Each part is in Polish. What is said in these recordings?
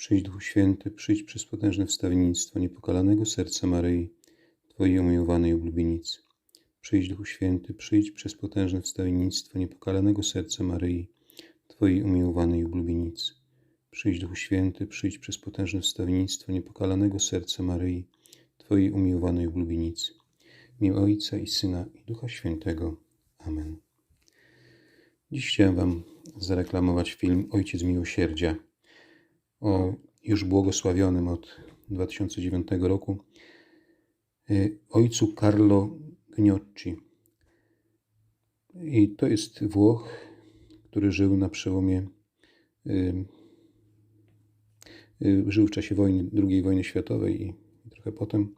Przyjdź Duchu Święty, przyjdź przez potężne wstawiennictwo niepokalanego serca Maryi, Twojej umiłowanej oblubienicy. Przyjdź Duchu Święty, przyjdź przez potężne wstawiennictwo niepokalanego serca Maryi, Twojej umiłowanej oblubienicy. Przyjdź Duchu Święty, przyjdź przez potężne wstawiennictwo niepokalanego serca Maryi, Twojej umiłowanej oblubienicy. W imię Ojca i Syna i Ducha Świętego. Amen. Dziś chciałem Wam zareklamować film Ojciec Miłosierdzia o już błogosławionym od 2009 roku y, ojcu Carlo Gnocchi. I to jest Włoch, który żył na przełomie, y, y, żył w czasie wojny, II wojny światowej i trochę potem.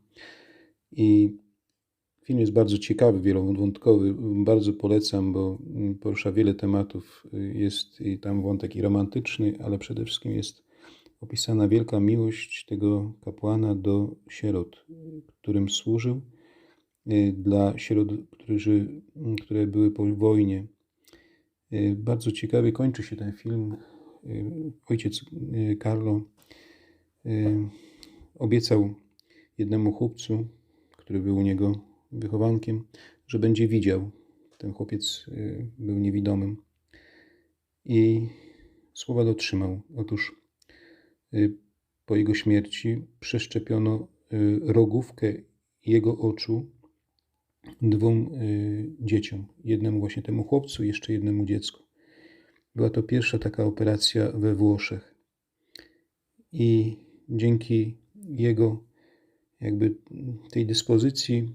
I film jest bardzo ciekawy, wielowątkowy, bardzo polecam, bo porusza wiele tematów. Jest i tam wątek i romantyczny, ale przede wszystkim jest opisana wielka miłość tego kapłana do sierot, którym służył, y, dla sierot, którzy, które były po wojnie. Y, bardzo ciekawie kończy się ten film. Y, ojciec Carlo obiecał jednemu chłopcu, który był u niego wychowankiem, że będzie widział. Ten chłopiec był niewidomym. I słowa dotrzymał. Otóż po jego śmierci przeszczepiono y, rogówkę jego oczu dwóm y, dzieciom. Jednemu właśnie temu chłopcu, jeszcze jednemu dziecku. Była to pierwsza taka operacja we Włoszech. I dzięki jego jakby tej dyspozycji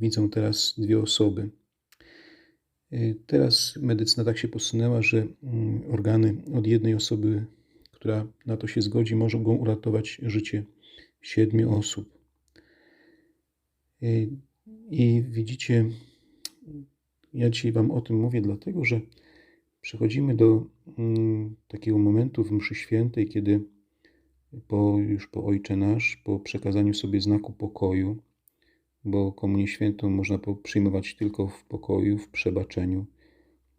widzą teraz dwie osoby. Teraz medycyna tak się posunęła, że mm, organy od jednej osoby która na to się zgodzi, mogą uratować życie siedmiu osób. I, I widzicie, ja dzisiaj Wam o tym mówię, dlatego że przechodzimy do mm, takiego momentu w mszy świętej, kiedy po, już po Ojcze Nasz, po przekazaniu sobie znaku pokoju, bo Komunię Świętą można przyjmować tylko w pokoju, w przebaczeniu.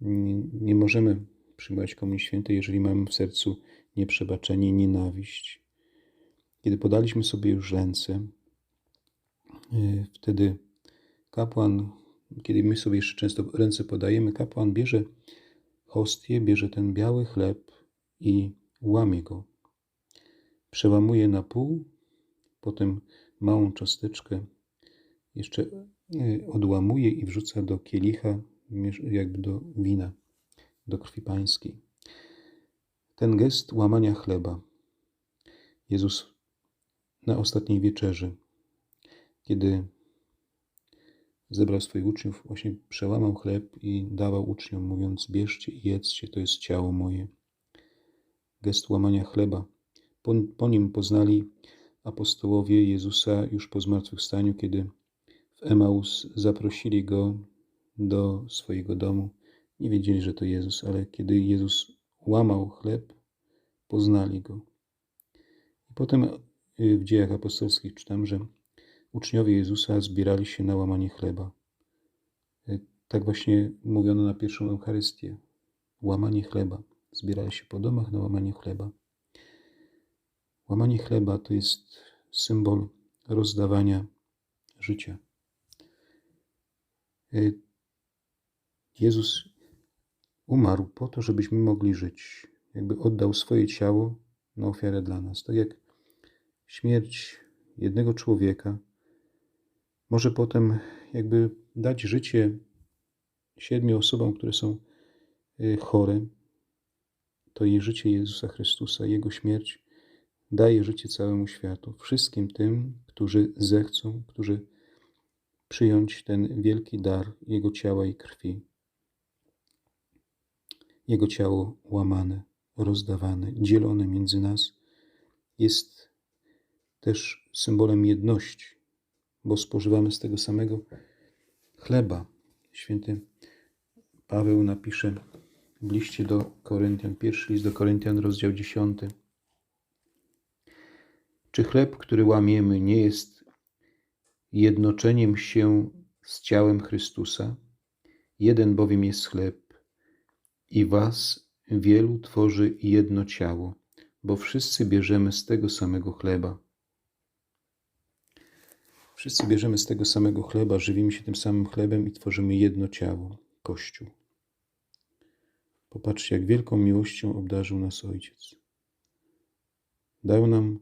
Nie, nie możemy przyjmować Komunii Świętej, jeżeli mamy w sercu nieprzebaczenie nienawiść. Kiedy podaliśmy sobie już ręce, y, wtedy kapłan, kiedy my sobie jeszcze często ręce podajemy, kapłan bierze hostię, bierze ten biały chleb i łamie go. Przełamuje na pół, potem małą cząsteczkę jeszcze y, odłamuje i wrzuca do kielicha, jakby do wina, do krwi pańskiej. Ten gest łamania chleba. Jezus na ostatniej wieczerzy, kiedy zebrał swoich uczniów, właśnie przełamał chleb i dawał uczniom, mówiąc: Bierzcie i jedzcie, to jest ciało moje. Gest łamania chleba. Po, po nim poznali apostołowie Jezusa już po zmartwychwstaniu, kiedy w Emaus zaprosili go do swojego domu. Nie wiedzieli, że to Jezus, ale kiedy Jezus łamał chleb, poznali go. I potem y, w dziejach apostolskich czytam, że uczniowie Jezusa zbierali się na łamanie chleba. Y, tak właśnie mówiono na pierwszą Eucharystię. Łamanie chleba. Zbierali się po domach na łamanie chleba. Łamanie chleba to jest symbol rozdawania życia. Y, Jezus Umarł po to, żebyśmy mogli żyć. Jakby oddał swoje ciało na ofiarę dla nas. Tak jak śmierć jednego człowieka może potem jakby dać życie siedmiu osobom, które są y, chore, to i życie Jezusa Chrystusa, Jego śmierć daje życie całemu światu, wszystkim tym, którzy zechcą, którzy przyjąć ten wielki dar Jego ciała i krwi. Jego ciało łamane, rozdawane, dzielone między nas jest też symbolem jedności, bo spożywamy z tego samego chleba. Święty Paweł napisze w liście do Koryntian, pierwszy list do Koryntian, rozdział 10. Czy chleb, który łamiemy, nie jest jednoczeniem się z ciałem Chrystusa? Jeden bowiem jest chleb, i was wielu tworzy jedno ciało, bo wszyscy bierzemy z tego samego chleba. Wszyscy bierzemy z tego samego chleba, żywimy się tym samym chlebem i tworzymy jedno ciało Kościół. Popatrzcie, jak wielką miłością obdarzył nas Ojciec. Dał nam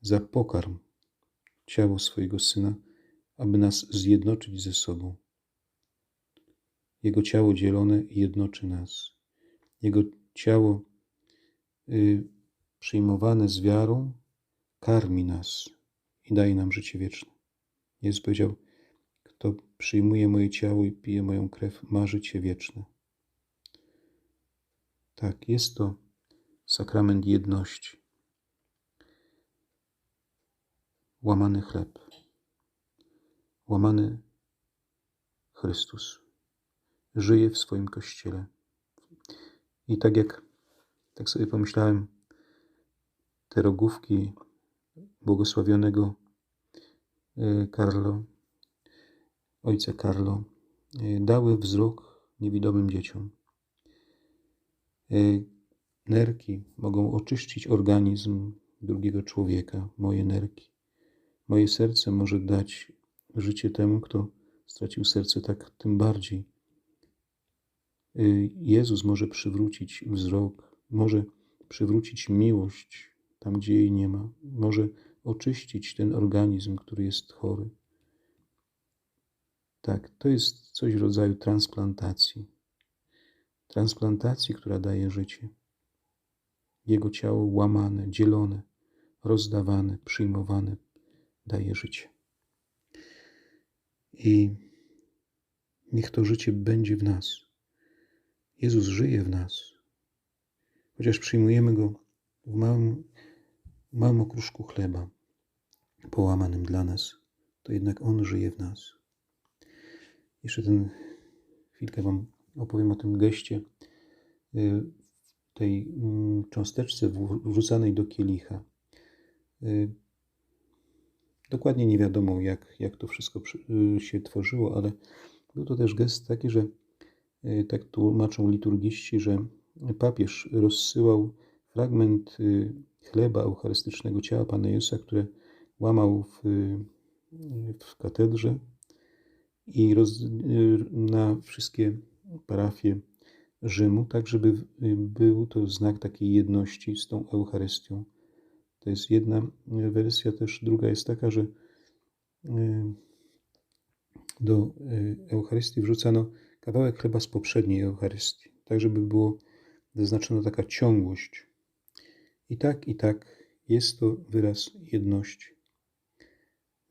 za pokarm ciało swojego Syna, aby nas zjednoczyć ze sobą. Jego ciało dzielone jednoczy nas. Jego ciało y, przyjmowane z wiarą karmi nas i daje nam życie wieczne. Jezus powiedział, kto przyjmuje moje ciało i pije moją krew, ma życie wieczne. Tak, jest to sakrament jedności. Łamany chleb, łamany Chrystus żyje w swoim kościele. I tak jak tak sobie pomyślałem, te rogówki błogosławionego e, Carlo, ojca Carlo, e, dały wzrok niewidomym dzieciom. E, nerki mogą oczyścić organizm drugiego człowieka, moje nerki. Moje serce może dać życie temu, kto stracił serce, tak tym bardziej. Jezus może przywrócić wzrok, może przywrócić miłość tam, gdzie jej nie ma, może oczyścić ten organizm, który jest chory. Tak, to jest coś w rodzaju transplantacji. Transplantacji, która daje życie. Jego ciało łamane, dzielone, rozdawane, przyjmowane daje życie. I niech to życie będzie w nas. Jezus żyje w nas. Chociaż przyjmujemy Go w małym, małym okruszku chleba, połamanym dla nas, to jednak On żyje w nas. Jeszcze ten chwilkę Wam opowiem o tym geście y, tej mm, cząsteczce wrzucanej do kielicha. Y, dokładnie nie wiadomo, jak, jak to wszystko y, się tworzyło, ale był to też gest taki, że tak tłumaczą liturgiści, że papież rozsyłał fragment chleba eucharystycznego ciała Pana Jezusa, które łamał w, w katedrze i roz, na wszystkie parafie Rzymu, tak żeby był to znak takiej jedności z tą Eucharystią. To jest jedna wersja, też druga jest taka, że do Eucharystii wrzucano kawałek chleba z poprzedniej Eucharystii, tak żeby było zaznaczona taka ciągłość. I tak, i tak jest to wyraz jedności.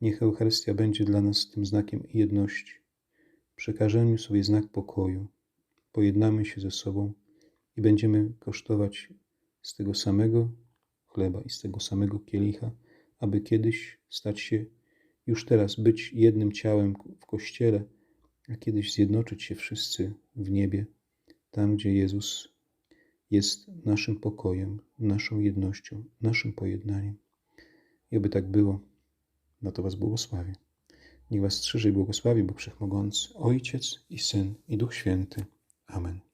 Niech Eucharystia będzie dla nas tym znakiem jedności. Przekażemy sobie znak pokoju, pojednamy się ze sobą i będziemy kosztować z tego samego chleba i z tego samego kielicha, aby kiedyś stać się, już teraz być jednym ciałem w Kościele, a kiedyś zjednoczyć się wszyscy w niebie, tam gdzie Jezus jest naszym pokojem, naszą jednością, naszym pojednaniem. I aby tak było, na to Was błogosławię. Niech Was strzeże i błogosławi Bóg Wszechmogący, Ojciec i Syn i Duch Święty. Amen.